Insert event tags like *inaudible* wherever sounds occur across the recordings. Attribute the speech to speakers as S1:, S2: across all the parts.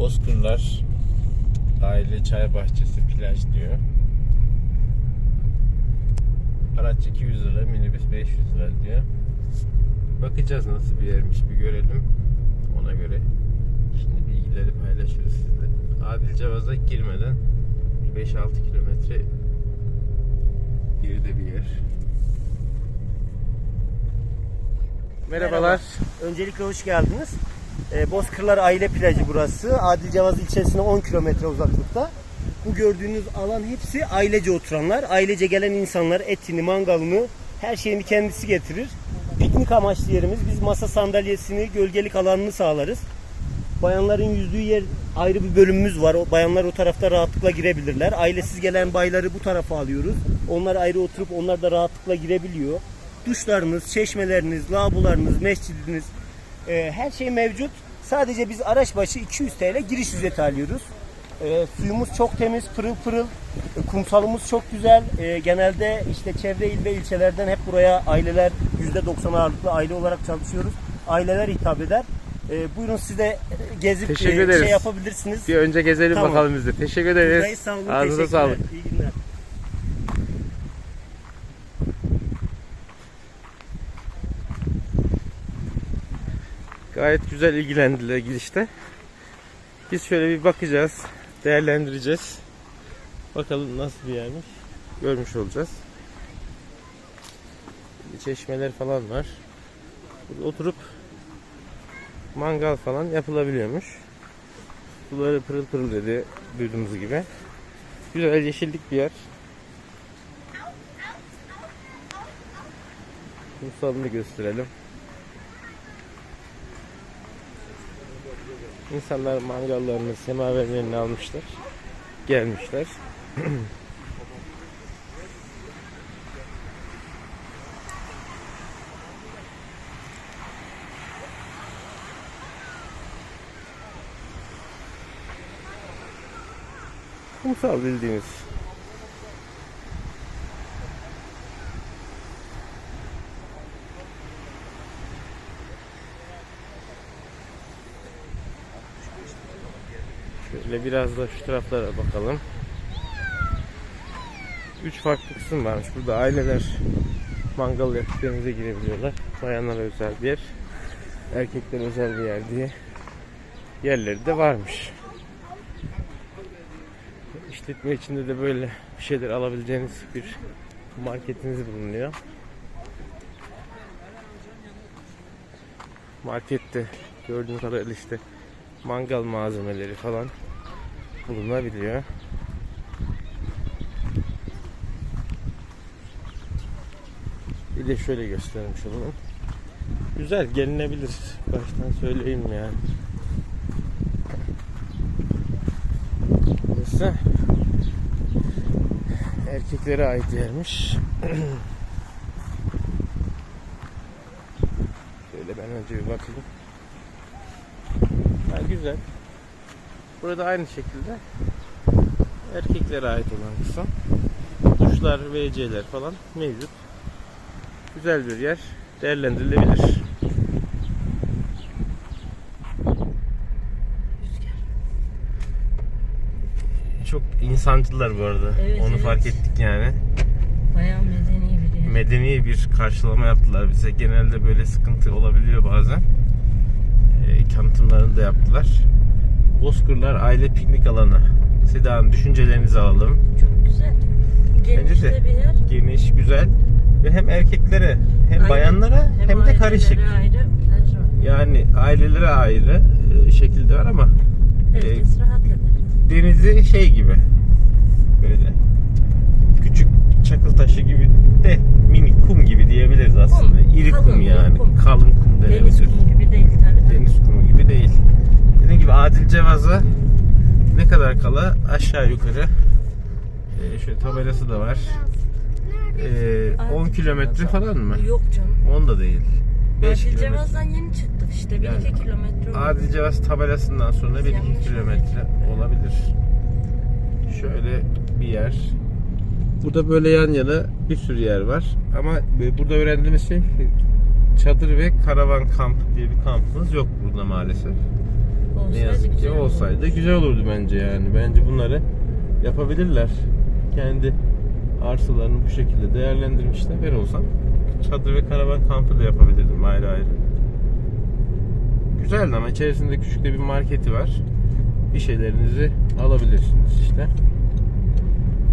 S1: Bozkırlar Aile Çay Bahçesi plaj diyor. Araç 200 lira, minibüs 500 lira diyor. Bakacağız nasıl bir yermiş bir görelim. Ona göre şimdi bilgileri paylaşırız sizle. Adil Cevaz'a girmeden 5-6 kilometre geride bir yer. Merhabalar.
S2: Öncelikle hoş geldiniz. Ee, Bozkırlar Aile Plajı burası. Adil Cevaz ilçesine 10 kilometre uzaklıkta. Bu gördüğünüz alan hepsi ailece oturanlar. Ailece gelen insanlar etini, mangalını, her şeyini kendisi getirir. Piknik amaçlı yerimiz. Biz masa sandalyesini, gölgelik alanını sağlarız. Bayanların yüzdüğü yer ayrı bir bölümümüz var. O bayanlar o tarafta rahatlıkla girebilirler. Ailesiz gelen bayları bu tarafa alıyoruz. Onlar ayrı oturup onlar da rahatlıkla girebiliyor. Duşlarınız, çeşmeleriniz, lavabolarınız, mescidiniz e, her şey mevcut. Sadece biz araç başı 200 TL giriş ücreti alıyoruz. E, suyumuz çok temiz, pırıl pırıl. E, kumsalımız çok güzel. E, genelde işte çevre il ve ilçelerden hep buraya aileler %90 ağırlıklı aile olarak çalışıyoruz. Aileler hitap eder. E, buyurun siz de gezip e, şey yapabilirsiniz.
S1: Bir önce gezelim
S2: Tamam.
S1: bakalım biz de. Teşekkür ederiz.
S2: Buradayız. Sağ olun.
S1: Ağzınıza
S2: teşekkürler.
S1: sağlık.
S2: İyi
S1: Gayet güzel ilgilendiler girişte. Biz şöyle bir bakacağız. Değerlendireceğiz. Bakalım nasıl bir yermiş. Görmüş olacağız. Çeşmeler falan var. Burada oturup mangal falan yapılabiliyormuş. Suları pırıl pırıl dedi duyduğumuz gibi. Güzel yeşillik bir yer. Kumsalını gösterelim. İnsanlar mangallarını, semaverlerini almışlar. Gelmişler. *clears throat* Kumsal bildiğiniz. Şöyle biraz da şu taraflara bakalım. Üç farklı kısım varmış. Burada aileler mangal yapıp denize girebiliyorlar. Bayanlara özel bir yer. Erkekler özel bir yer diye yerleri de varmış. İşletme içinde de böyle bir şeyler alabileceğiniz bir marketiniz bulunuyor. Markette gördüğüm kadarıyla işte mangal malzemeleri falan bulunabiliyor. Bir de şöyle göstermiş olalım. Güzel gelinebilir. Baştan söyleyeyim yani. Burası erkeklere ait yermiş. *clears throat* Şöyle ben önce bir bakayım. Ha, güzel. Burada aynı şekilde erkeklere ait olan kısım. Duşlar, WC'ler falan mevcut. Güzel bir yer. Değerlendirilebilir. Çok insancılar bu arada.
S3: Evet,
S1: Onu
S3: evet.
S1: fark ettik yani.
S3: Bayağı medeni bir yer.
S1: Medeni bir karşılama yaptılar bize. Genelde böyle sıkıntı olabiliyor bazen. E, tanıtımlarını da yaptılar. Bozkırlar Aile Piknik Alanı. Seda Hanım düşüncelerinizi alalım.
S3: Çok güzel. Geniş
S1: Bence de.
S3: de bir yer.
S1: Geniş, güzel ve hem erkeklere hem
S3: Aynen.
S1: bayanlara hem, de
S3: ailelere
S1: karışık.
S3: ayrı.
S1: Yani ailelere ayrı e, şekilde var ama
S3: Herkes rahat eder.
S1: denizi şey gibi Adil Cevaz'a ne kadar kala aşağı yukarı e, şöyle tabelası da var. E, 10 kilometre falan mı?
S3: Yok canım.
S1: 10 da değil. 5
S3: Adil
S1: kilometre.
S3: Cevaz'dan yeni çıktık işte. 1-2
S1: Yani
S3: kilometre. oldu.
S1: Adil Cevaz tabelasından sonra 1-2
S3: Yanlış
S1: kilometre olabilir. Şöyle bir yer. Burada böyle yan yana bir sürü yer var. Ama burada öğrendiğimiz şey çadır ve karavan kamp diye bir kampımız yok burada maalesef.
S3: Olsun.
S1: Ne yazık ki olsaydı
S3: olurmuş.
S1: güzel olurdu bence yani. Bence bunları yapabilirler. Kendi arsalarını bu şekilde değerlendirmişler. Ben olsam çadır ve karavan kampı da yapabilirdim ayrı ayrı. Güzeldi ama içerisinde küçük de bir marketi var. Bir şeylerinizi alabilirsiniz işte.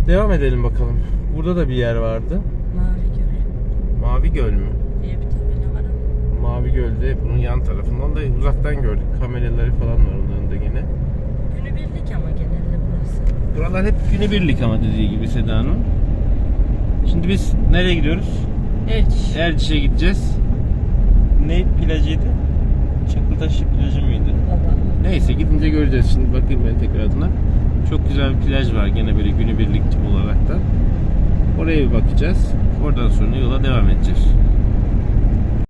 S1: Devam edelim bakalım. Burada da bir yer vardı.
S3: Mavi Göl
S1: Mavi Göl mü? Mavi Göl'de bunun yan tarafından da uzaktan gördük. Kameraları falan var onların da yine.
S3: Günübirlik ama genelde burası.
S1: Buralar hep günübirlik ama dediği gibi Seda Hanım. Şimdi biz nereye gidiyoruz?
S3: Erciş.
S1: Erciş'e gideceğiz. Ne plajıydı? Çakıltaşı plajı mıydı?
S3: Baba.
S1: Neyse gidince göreceğiz. Şimdi bakayım ben tekrar adına. Çok güzel bir plaj var gene böyle günübirlik olarak da. Oraya bir bakacağız. Oradan sonra yola devam edeceğiz.